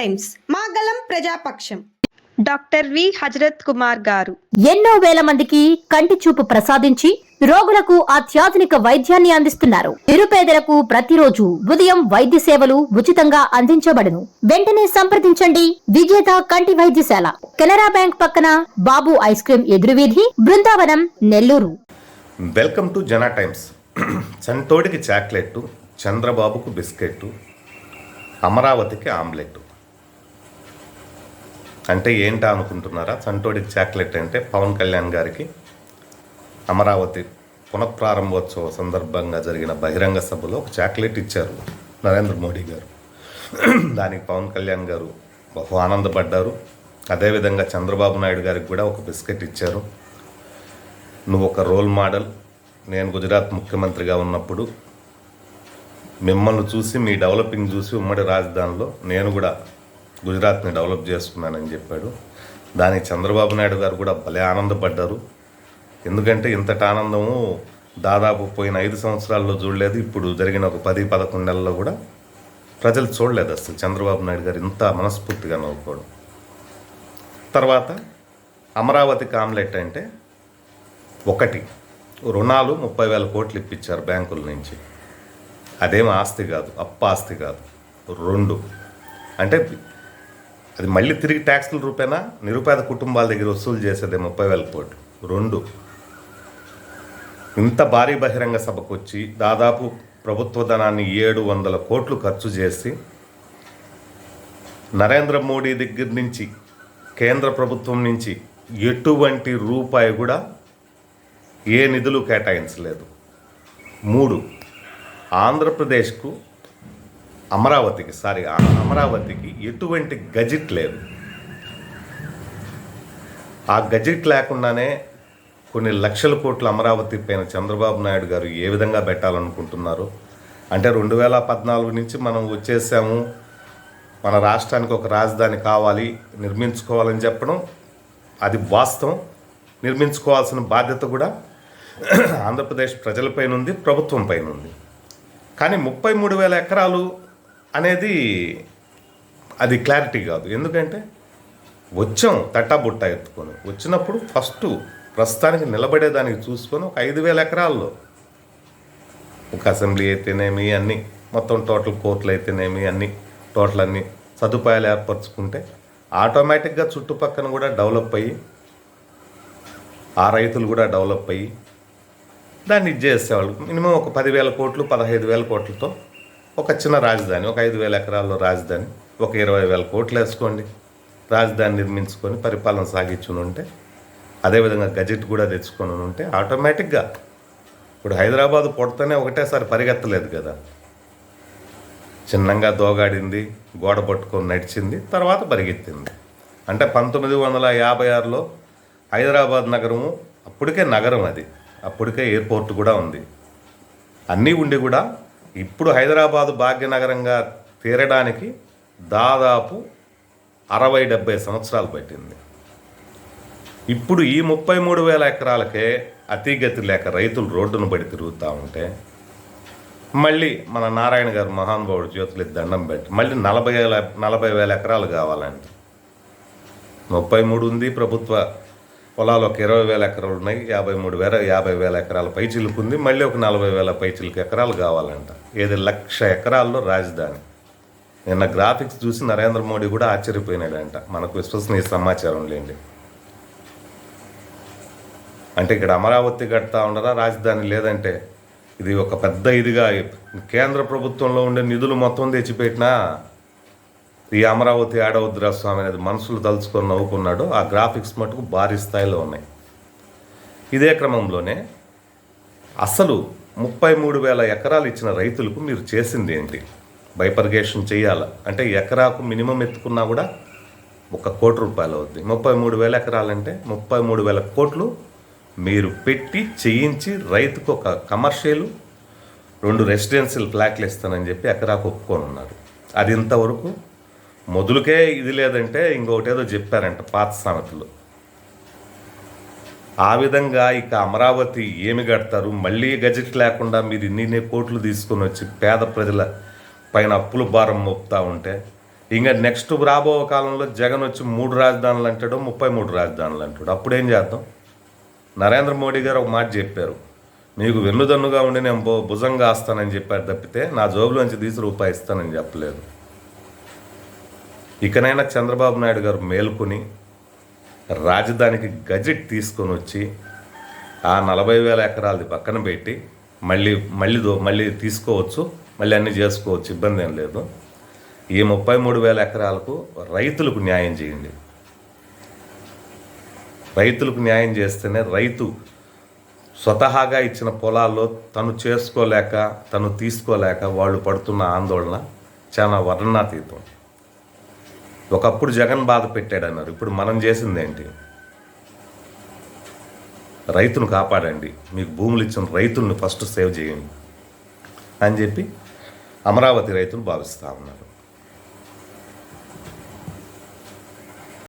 Times. మా గలం ప్రజాపక్షం. Doctor V. Hazrat Kumar గారు. ఎన్నో వేల మందికి కంటి చూపు ప్రసాదించి రోగులకు అత్యాధునిక వైద్యాన్ని అందిస్తున్నారు. నిరుపేదలకు ప్రతిరోజు ఉదయం వైద్య సేవలు ఉచితంగా అందించబడును. వెంటనే సంప్రదించండి. విజేత కంటి వైద్యశాల. కెనరా బ్యాంక్ పక్కన Babu ice cream ఎదురువీధి Brindavanam Nellore. Welcome to Jana Times. చంటోడికి chocolate చంద్రబాబుకు బిస్కెట్ అమరావతికి ఆమ్లెట్ అంటే ఏంటా అనుకుంటున్నారా? చంటోడికి చాక్లెట్ అంటే పవన్ కళ్యాణ్ గారికి అమరావతి పునఃప్రారంభోత్సవ సందర్భంగా జరిగిన బహిరంగ సభలో ఒక చాక్లెట్ ఇచ్చారు నరేంద్ర మోడీ గారు. దానికి పవన్ కళ్యాణ్ గారు బహు ఆనందపడ్డారు. అదేవిధంగా చంద్రబాబు నాయుడు గారికి కూడా ఒక బిస్కెట్ ఇచ్చారు. నువ్వు ఒక రోల్ మోడల్ నేను గుజరాత్ ముఖ్యమంత్రిగా ఉన్నప్పుడు మిమ్మల్ని చూసి మీ డెవలపింగ్ చూసి ఉమ్మడి రాజధానిలో నేను కూడా గుజరాత్ని డెవలప్ చేస్తున్నానని చెప్పాడు. దానికి చంద్రబాబు నాయుడు గారు కూడా భలే ఆనందపడ్డారు. ఎందుకంటే ఇంతటి ఆనందము దాదాపు పోయిన ఐదు సంవత్సరాల్లో చూడలేదు. ఇప్పుడు జరిగిన ఒక పది పదకొండు నెలల్లో కూడా ప్రజలు చూడలేదు అసలు చంద్రబాబు నాయుడు గారు ఇంత మనస్ఫూర్తిగా నవ్వుకోవడం. తర్వాత అమరావతి కామ్లెట్ అంటే ఒకటి. రుణాలు ముప్పై వేల కోట్లు ఇప్పించారు బ్యాంకుల నుంచి. అదేం ఆస్తి కాదు అప్ప ఆస్తి కాదు రెండు. అంటే అది మళ్ళీ తిరిగి ట్యాక్సుల రూపేనా? నిరుపేద కుటుంబాల దగ్గర వసూలు చేసేదే ముప్పై వేల కోట్లు. రెండు. ఇంత భారీ బహిరంగ సభకు వచ్చి దాదాపు ప్రభుత్వ ధనాన్ని ఏడు వందల కోట్లు ఖర్చు చేసి నరేంద్ర మోడీ దగ్గర నుంచి కేంద్ర ప్రభుత్వం నుంచి ఎటువంటి రూపాయి కూడా ఏ నిధులు కేటాయించలేదు. మూడు. ఆంధ్రప్రదేశ్కు అమరావతికి సారీ ఆ- అమరావతికి ఎటువంటి గజిట్ లేదు. ఆ గజిట్ లేకుండానే కొన్ని లక్షల కోట్ల అమరావతి పైన చంద్రబాబు నాయుడు గారు ఏ విధంగా పెట్టాలనుకుంటున్నారు? అంటే రెండు వేల పద్నాలుగు నుంచి మనం వచ్చేసాము. మన రాష్ట్రానికి ఒక రాజధాని కావాలి నిర్మించుకోవాలని చెప్పడం అది వాస్తవం. నిర్మించుకోవాల్సిన బాధ్యత కూడా ఆంధ్రప్రదేశ్ ప్రజలపైన ఉంది ప్రభుత్వం పైన ఉంది. కానీ ముప్పై మూడు వేల ఎకరాలు అనేది అది క్లారిటీ కాదు. ఎందుకంటే వచ్చాం తట్టాబుట్ట ఎత్తుకొని. వచ్చినప్పుడు ఫస్ట్ ప్రస్తుతానికి నిలబడేదానికి చూసుకొని ఒక ఐదు వేల ఎకరాల్లో. ఒక అసెంబ్లీ అయితేనేమి అన్నీ మొత్తం టోటల్ కోర్టులు అయితేనేమి అన్నీ టోటల్ అన్ని సదుపాయాలు ఏర్పరచుకుంటే ఆటోమేటిక్గా చుట్టుపక్కన కూడా డెవలప్ అయ్యి ఆ రైతులు కూడా డెవలప్ అయ్యి దాన్ని ఇది చేసేవాళ్ళు. మినిమం ఒక పదివేల కోట్లు పదహైదు వేల కోట్లతో ఒక చిన్న రాజధాని ఒక ఐదు వేల ఎకరాల్లో రాజధాని ఒక ఇరవై వేల కోట్లు వేసుకోండి. రాజధాని నిర్మించుకొని పరిపాలన సాగించుని ఉంటే అదేవిధంగా గజెట్ కూడా తెచ్చుకొని ఉంటే ఆటోమేటిక్గా ఇప్పుడు హైదరాబాద్ పొడతనే ఒకటేసారి పరిగెత్తలేదు కదా. చిన్నంగా దోగాడింది గోడ పట్టుకొని నడిచింది తర్వాత పరిగెత్తింది. అంటే పంతొమ్మిది వందల యాభై ఆరులో హైదరాబాద్ నగరము అప్పటికే నగరం అది అప్పటికే ఎయిర్పోర్ట్ కూడా ఉంది. అన్నీ ఉండి కూడా ఇప్పుడు హైదరాబాదు భాగ్యనగరంగా తీరడానికి దాదాపు అరవై డెబ్బై సంవత్సరాలు పట్టింది. ఇప్పుడు ఈ ముప్పై మూడు వేల ఎకరాలకే అతిగతి లేక రైతులు రోడ్డును పడి తిరుగుతూ ఉంటే మళ్ళీ మన నారాయణ గారు మహానుభావుడు జ్యోతులకి దండం పెట్టి మళ్ళీ నలభై వేల నలభై వేల ఎకరాలు కావాలండి ముప్పై మూడు ఉంది ప్రభుత్వ పొలాలు ఒక ఇరవై వేల ఎకరాలు ఉన్నాయి యాభై మూడు వేల యాభై వేల ఎకరాల పైచిలుకు ఉంది మళ్ళీ ఒక నలభై వేల పైచిలుకు ఎకరాలు కావాలంట. ఏది లక్ష ఎకరాల్లో రాజధాని. నిన్న గ్రాఫిక్స్ చూసి నరేంద్ర మోడీ కూడా ఆశ్చర్యపోయినాడంట. మనకు విశ్వసనీయ సమాచారం లేండి. అంటే ఇక్కడ అమరావతి కడతా ఉండరా రాజధాని లేదంటే ఇది ఒక పెద్ద ఇదిగా కేంద్ర ప్రభుత్వంలో ఉండే నిధులు మొత్తం తెచ్చిపెట్టినా ఈ అమరావతి ఆడవద్దురా స్వామి అనేది మనసులు తలుచుకొని నవ్వుకున్నాడు. ఆ గ్రాఫిక్స్ మటుకు భారీ స్థాయిలో ఉన్నాయి. ఇదే క్రమంలోనే అసలు ముప్పై మూడు వేల ఎకరాలు ఇచ్చిన రైతులకు మీరు చేసింది ఏంటి? బైపర్గేషన్ చేయాలా? అంటే ఎకరాకు మినిమం ఎత్తుకున్నా కూడా ఒక కోటి రూపాయలు అవుద్ది. ముప్పై మూడు వేల ఎకరాలంటే ముప్పై మూడు వేల కోట్లు మీరు పెట్టి చేయించి రైతుకు ఒక కమర్షియల్ రెండు రెసిడెన్షియల్ ఫ్లాట్లు ఇస్తానని చెప్పి ఎకరాకు ఒప్పుకొని ఉన్నారు. అది ఇంతవరకు మొదలుకే ఇది లేదంటే ఇంకొకటి ఏదో చెప్పారంట పాత సామెతలు. ఆ విధంగా ఇక అమరావతి ఏమి కడతారు? మళ్ళీ గజెట్ లేకుండా మీరు ఇన్ని కోట్లు తీసుకొని వచ్చి పేద ప్రజల పైన అప్పుల భారం మోపుతా ఉంటే ఇంకా నెక్స్ట్ రాబో కాలంలో జగన్ వచ్చి మూడు రాజధానులు అంటాడు ముప్పై మూడు రాజధానులు అంటాడు. అప్పుడు ఏం చేద్దాం? నరేంద్ర మోడీ గారు ఒక మాట చెప్పారు. మీకు వెన్నుదన్నుగా ఉండి నేను భుజంగా వస్తానని చెప్పారు తప్పితే నా జోబులోంచి తీసి రూపాయి ఇస్తానని చెప్పలేదు. ఇకనైనా చంద్రబాబు నాయుడు గారు మేల్కొని రాజధానికి గజెట్ తీసుకొని వచ్చి ఆ నలభై వేల ఎకరాలది పక్కన పెట్టి మళ్ళీ మళ్ళీ మళ్ళీ తీసుకోవచ్చు మళ్ళీ అన్నీ చేసుకోవచ్చు ఇబ్బంది ఏం లేదు. ఈ ముప్పై మూడు వేల ఎకరాలకు రైతులకు న్యాయం చేయండి. రైతులకు న్యాయం చేస్తేనే రైతు స్వతహాగా ఇచ్చిన పొలాల్లో తను చేసుకోలేక తను తీసుకోలేక వాళ్ళు పడుతున్న ఆందోళన చాలా వర్ణనాతీతం. ఒకప్పుడు జగన్ బాధ పెట్టాడన్నారు. ఇప్పుడు మనం చేసింది ఏంటి? రైతును కాపాడండి. మీకు భూములు ఇచ్చిన రైతులను ఫస్ట్ సేవ్ చేయండి అని చెప్పి అమరావతి రైతులు భావిస్తూ ఉన్నారు.